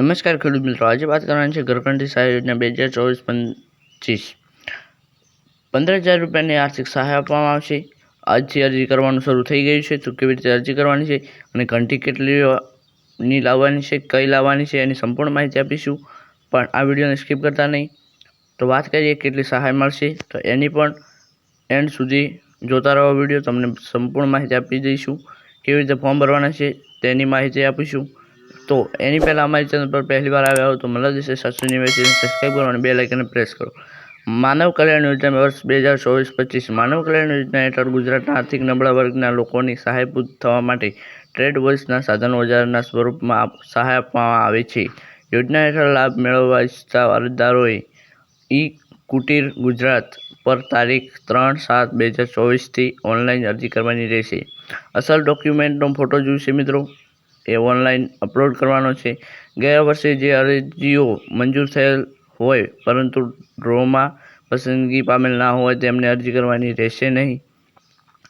નમસ્કાર ખેડૂત મિત્રો. આજે વાત કરવાની છે ઘરકંઠી સહાય યોજના બે હજાર ચોવીસ પચીસ. પંદર હજાર રૂપિયાની આર્થિક સહાય આપવામાં આવશે. આજથી અરજી કરવાનું શરૂ થઈ ગયું છે. તો કેવી રીતે અરજી કરવાની છે અને ઘંટી કેટલી ની લાવવાની છે, કઈ લાવવાની છે એની સંપૂર્ણ માહિતી આપીશું. પણ આ વિડીયોને સ્કીપ કરતા નહીં. તો વાત કરીએ કેટલી સહાય મળશે. તો એની પણ એન્ડ સુધી જોતા રહો વીડિયો. તમને સંપૂર્ણ માહિતી આપી દઈશું. કેવી રીતે ફોર્મ ભરવાના છે તેની માહિતી આપીશું. તો એની પહેલાં અમારી ચેનલ પર પહેલી વાર આવ્યા હો તો મને દેશે સાતસો નેવ્યાસી સબસ્ક્રાઈબ કરો અને બે લાઇકને પ્રેસ કરો. માનવ કલ્યાણ યોજના વર્ષ બે હજાર ચોવીસ પચીસ માનવ કલ્યાણ યોજના હેઠળ ગુજરાતના આર્થિક નબળા વર્ગના લોકોની સહાયભૂત થવા માટે ટ્રેડ વોઇસના સાધન ઓજારના સ્વરૂપમાં સહાય આપવામાં આવે છે. યોજના હેઠળ લાભ મેળવવા ઈચ્છતા અરજદારોએ ઈ કુટીર ગુજરાત પર તારીખ ત્રણ સાત બે હજાર ચોવીસથી ઓનલાઈન અરજી કરવાની રહેશે. અસલ ડોક્યુમેન્ટનો ફોટો જોઈશે મિત્રો? એ ઓનલાઈન અપલોડ કરવાનો છે. ગયા વર્ષે જે અરજીઓ મંજૂર થયેલ હોય, પરંતુ ડ્રોમાં પસંદગી પામેલ ના હોય તેમને અરજી કરવાની રહેશે નહીં.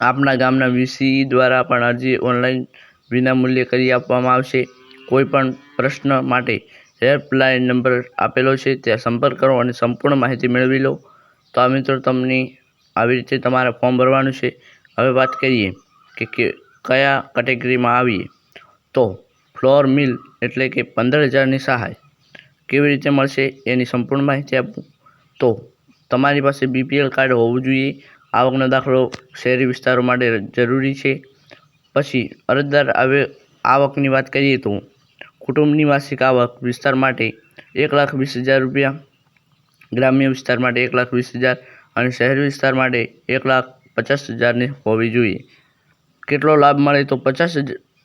આપના ગામના વીસી દ્વારા પણ અરજી ઓનલાઈન વિનામૂલ્યે કરી આપવામાં આવશે. કોઈપણ પ્રશ્ન માટે હેલ્પલાઇન નંબર આપેલો છે, ત્યાં સંપર્ક કરો અને સંપૂર્ણ માહિતી મેળવી લો. તો આ મિત્રો, તમને આવી રીતે તમારે ફોર્મ ભરવાનું છે. હવે વાત કરીએ કે કયા કેટેગરીમાં આવીએ. તો ફ્લોર મિલ એટલે કે પંદર હજારની સહાય કેવી રીતે મળશે એની સંપૂર્ણ માહિતી આપું? તો તમારી પાસે બીપીએલ કાર્ડ હોવું જોઈએ. આવકનો દાખલો શહેરી વિસ્તારો માટે જરૂરી છે. પછી અરજદાર આવે આવકની વાત કરીએ તો કુટુંબની માસિક આવક વિસ્તાર માટે એક લાખ વીસ હજાર રૂપિયા, ગ્રામ્ય વિસ્તાર માટે એક લાખ વીસ હજાર અને શહેરી વિસ્તાર માટે એક લાખ પચાસ હજારની હોવી જોઈએ. કેટલો લાભ મળે તો પચાસ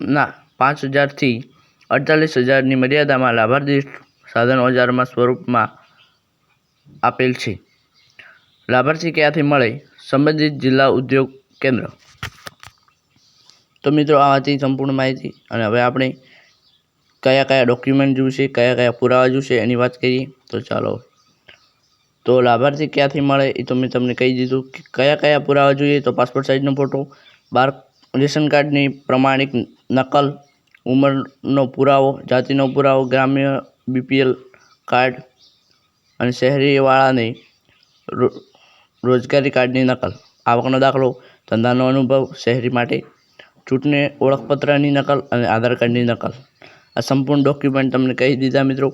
ના પાંચ હજારથી અડતાલીસ હજારની મર્યાદામાં લાભાર્થી સાધન ઓજારમાં સ્વરૂપમાં આપેલ છે. લાભાર્થી ક્યાંથી મળે? સંબંધિત જિલ્લા ઉદ્યોગ કેન્દ્ર. તો મિત્રો, આ હતી સંપૂર્ણ માહિતી અને હવે આપણે કયા કયા ડોક્યુમેન્ટ જોઈશે કયા કયા પુરાવા જોઈશે એની વાત કરીએ. તો ચાલો. તો લાભાર્થી ક્યાંથી મળે એ તો મેં તમને કહી દીધું કે કયા કયા પુરાવા જોઈએ તો પાસપોર્ટ સાઇઝનો ફોટો, બાર રેશન કાર્ડની પ્રમાણિક નકલ ઉંમરનો પુરાવો જાતિનો પુરાવો ગ્રામ્ય બીપીએલ કાર્ડ અને શહેરીવાળાને રો રોજગારી કાર્ડની નકલ. આવકનો દાખલો ધંધાનો અનુભવ શહેરી માટે ચૂંટણી ઓળખપત્રની નકલ અને આધાર કાર્ડની નકલ. આ સંપૂર્ણ ડોક્યુમેન્ટ તમને કહી દીધા મિત્રો.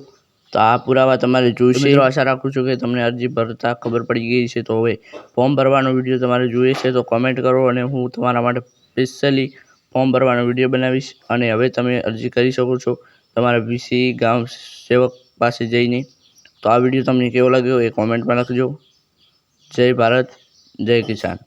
તો આ પુરાવા તમારે જોઈશે. મિત્રો આશા રાખું છું કે તમને અરજી ભરતા ખબર પડી ગઈ છે. તો હવે ફોર્મ ભરવાનો વીડિયો તમારે જોઈએ છે. તો કોમેન્ટ કરો અને હું તમારા માટે સ્પેશિયલી ફોર્મ ભરવાનો વીડિયો બનાવીશ અને હવે તમે અરજી કરી શકો છો તમારા વીસી ગામ સેવક પાસે જઈને. તો આ વીડિયો તમને કેવો લાગ્યો એ કોમેન્ટમાં લખજો. જય ભારત, જય કિસાન.